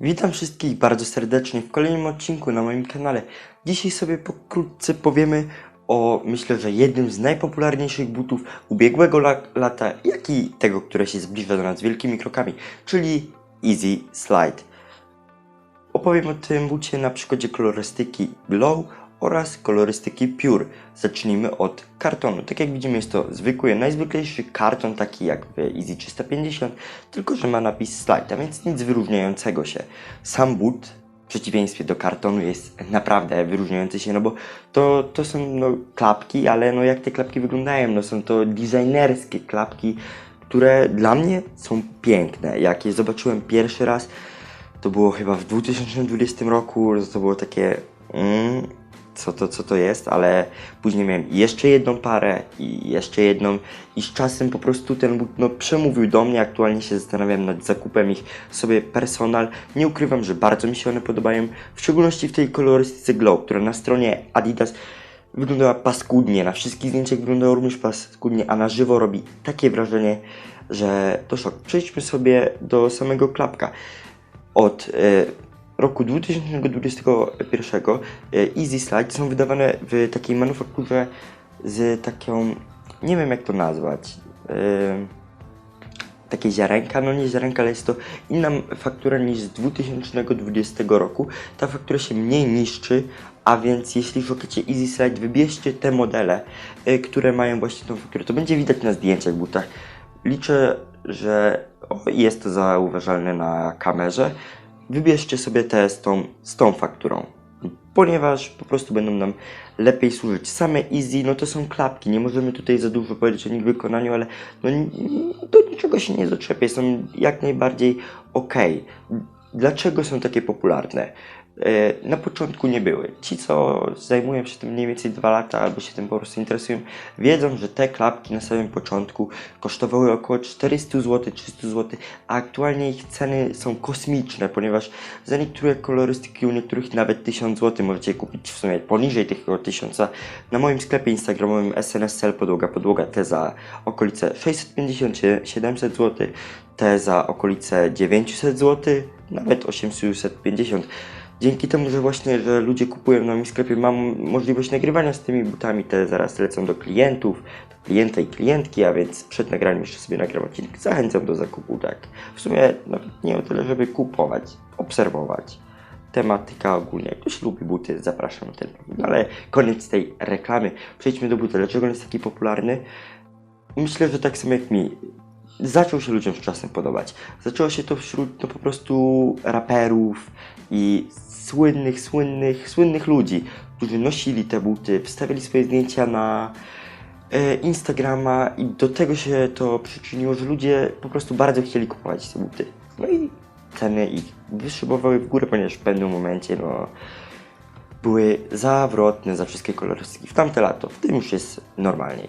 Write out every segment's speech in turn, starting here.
Witam wszystkich bardzo serdecznie w kolejnym odcinku na moim kanale. Dzisiaj sobie pokrótce powiemy o, myślę, że jednym z najpopularniejszych butów ubiegłego la- lata, jak i tego, które się zbliża do nas wielkimi krokami, czyli Easy Slide. Opowiem o tym bucie na przykładzie kolorystyki Glow oraz kolorystyki Pure. Zacznijmy od kartonu. Tak jak widzimy jest to zwykły, najzwyklejszy karton, taki jak w Easy 350, tylko że ma napis Slide, a więc nic wyróżniającego się. Sam but w przeciwieństwie do kartonu jest naprawdę wyróżniający się, no bo to, to są no, klapki, ale no jak te klapki wyglądają? No są to designerskie klapki, które dla mnie są piękne. Jak je zobaczyłem pierwszy raz, to było chyba w 2020 roku, to było takie mm, co, to, co to jest, ale później miałem jeszcze jedną parę i jeszcze jedną i z czasem po prostu ten but no, przemówił do mnie, aktualnie się zastanawiam nad zakupem ich sobie personal. Nie ukrywam, że bardzo mi się one podobają, w szczególności w tej kolorystyce Glow, która na stronie Adidas wyglądała paskudnie, na wszystkich zdjęciach wyglądała również paskudnie, a na żywo robi takie wrażenie, że to szok. Przejdźmy sobie do samego klapka. Od e, roku 2021 e, Easy Slide są wydawane w takiej manufakturze z taką, nie wiem jak to nazwać, e, takie ziarenka, no nie ziarenka, ale jest to inna faktura niż z 2020 roku. Ta faktura się mniej niszczy, a więc jeśli szukacie Easy Slide, wybierzcie te modele, y, które mają właśnie tą fakturę. To będzie widać na zdjęciach, butach. Liczę, że jest to zauważalne na kamerze. Wybierzcie sobie te z tą, z tą fakturą ponieważ po prostu będą nam lepiej służyć. Same Easy, no to są klapki, nie możemy tutaj za dużo powiedzieć o nich wykonaniu, ale no, do niczego się nie zaczepię, są jak najbardziej ok. Dlaczego są takie popularne? E, Na początku nie były. Ci, co zajmują się tym mniej więcej dwa lata albo się tym po prostu interesują, wiedzą, że te klapki na samym początku kosztowały około 400 zł, 300 zł, a aktualnie ich ceny są kosmiczne, ponieważ za niektóre kolorystyki, u niektórych nawet 1000 zł możecie kupić w sumie poniżej około 1000. Na moim sklepie instagramowym SNSL podłoga podłoga te za okolice 650-700 zł, te za okolice 900 zł, nawet 850 Dzięki temu, że właśnie, że ludzie kupują na moim sklepie, mam możliwość nagrywania z tymi butami, te zaraz lecą do klientów, do klienta i klientki, a więc przed nagraniem jeszcze sobie nagram odcinek. Zachęcam do zakupu, tak. W sumie nawet nie o tyle, żeby kupować, obserwować. Tematyka ogólnie, jak ktoś lubi buty, zapraszam na ten profil. Ale koniec tej reklamy. Przejdźmy do buta. Dlaczego on jest taki popularny? Myślę, że tak samo jak mi. Zaczął się ludziom z czasem podobać. Zaczęło się to wśród no, po prostu raperów i słynnych, słynnych, słynnych ludzi, którzy nosili te buty, wstawiali swoje zdjęcia na e, Instagrama i do tego się to przyczyniło, że ludzie po prostu bardzo chcieli kupować te buty. No i ceny ich wyszybowały w górę, ponieważ w pewnym momencie no, były zawrotne za wszystkie kolorystyki. W tamte lato, w tym już jest normalniej.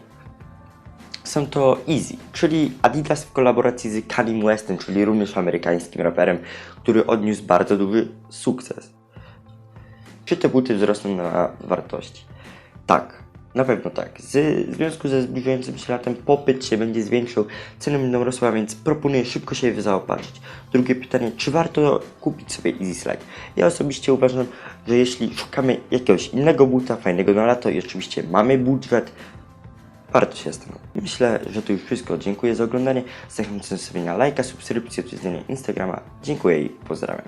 Są to Easy, czyli Adidas w kolaboracji z Kanye Westem, czyli również amerykańskim raperem, który odniósł bardzo duży sukces. Czy te buty wzrosną na wartości? Tak, na pewno tak. Z, w związku ze zbliżającym się latem popyt się będzie zwiększał, ceny będą rosły, a więc proponuję szybko się zaopatrzyć. Drugie pytanie, czy warto kupić sobie Easy Slide? Ja osobiście uważam, że jeśli szukamy jakiegoś innego buta, fajnego na lato i oczywiście mamy budżet, warto się zastanowić. Myślę, że to już wszystko. Dziękuję za oglądanie. Zachęcam sobie na lajka, subskrypcję, odwiedzenie Instagrama. Dziękuję i pozdrawiam.